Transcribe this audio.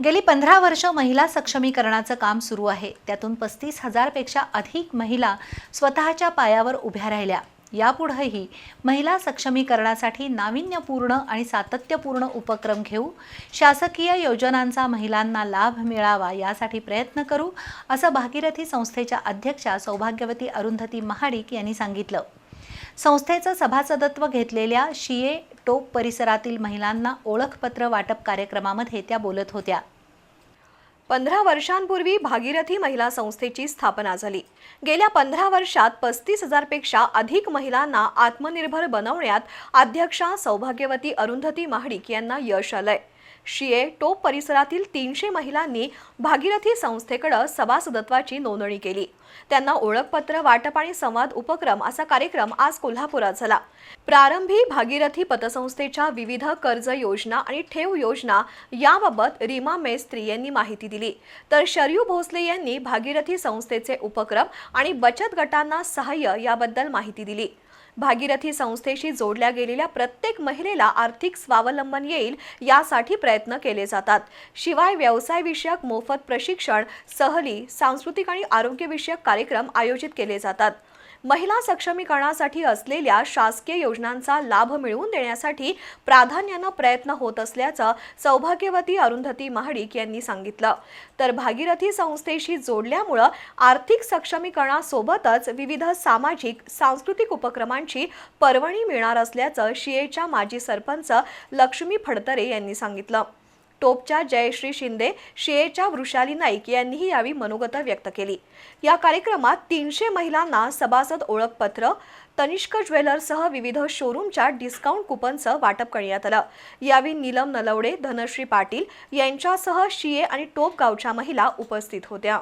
गेली पंधरा वर्ष महिला सक्षमीकरणाचं काम सुरू आहे. त्यातून पस्तीस हजारपेक्षा अधिक महिला स्वतःच्या पायावर उभ्या राहिल्या. यापुढेही महिला सक्षमीकरणासाठी नाविन्यपूर्ण आणि सातत्यपूर्ण उपक्रम घेऊ शासकीय योजनांचा महिलांना लाभ मिळावा यासाठी प्रयत्न करू असं भागीरथी संस्थेच्या अध्यक्षा सौभाग्यवती अरुंधती महाडिक यांनी सांगितलं. संस्थेचं सभासदत्व घेतलेल्या शिये टोप परिसरातील महिलांना ओळखपत्र वाटप कार्यक्रमामध्ये त्या बोलत होत्या. पंधरा वर्षांपूर्वी भागीरथी महिला संस्थेची स्थापना झाली. गेल्या पंधरा वर्षात पस्तीस हजारपेक्षा अधिक महिलांना आत्मनिर्भर बनवण्यात अध्यक्षा सौभाग्यवती अरुंधती महाडिक यांना यश आलंय. शिये टोप परिसरातील तीनशे महिलांनी भागीरथी संस्थेकडे सभासदत्वाची नोंदणी केली. त्यांना ओळखपत्र वाटप आणि संवाद उपक्रम असा कार्यक्रम आज कोल्हापुरात झाला. प्रारंभी भागीरथी पतसंस्थेच्या विविध कर्ज योजना आणि ठेव योजना याबाबत रीमा मेस्त्री यांनी माहिती दिली. तर शरयू भोसले यांनी भागीरथी संस्थेचे उपक्रम आणि बचत गटांना सहाय्य याबद्दल माहिती दिली. भागीरथी संस्थेशी जोडल्या गेलेल्या प्रत्येक महिलेला आर्थिक स्वावलंबन येईल यासाठी प्रयत्न केले जातात. शिवाय व्यवसायविषयक मोफत प्रशिक्षण सहली सांस्कृतिक आणि आरोग्यविषयक कार्यक्रम आयोजित केले जातात. महिला सक्षमीकरणासाठी असलेल्या शासकीय योजनांचा लाभ मिळवून देण्यासाठी प्राधान्यानं प्रयत्न होत असल्याचं सौभाग्यवती अरुंधती महाडिक यांनी सांगितलं. तर भागीरथी संस्थेशी जोडल्यामुळं आर्थिक सक्षमीकरणासोबतच विविध सामाजिक सांस्कृतिक उपक्रमांची पर्वणी मिळणार असल्याचं शिएच्या माजी सरपंच लक्ष्मी फडतरे यांनी सांगितलं. टोपच्या जयश्री शिंदे शियेच्या वृषाली नाईक यांनीही यावेळी मनोगत व्यक्त केली. या कार्यक्रमात तीनशे महिलांना सभासद ओळखपत्र तनिष्क ज्वेलर्ससह विविध शोरूमच्या डिस्काउंट कुपनचं वाटप करण्यात आलं. यावेळी नीलम नलवडे धनश्री पाटील यांच्यासह शिये आणि टोप गावच्या महिला उपस्थित होत्या.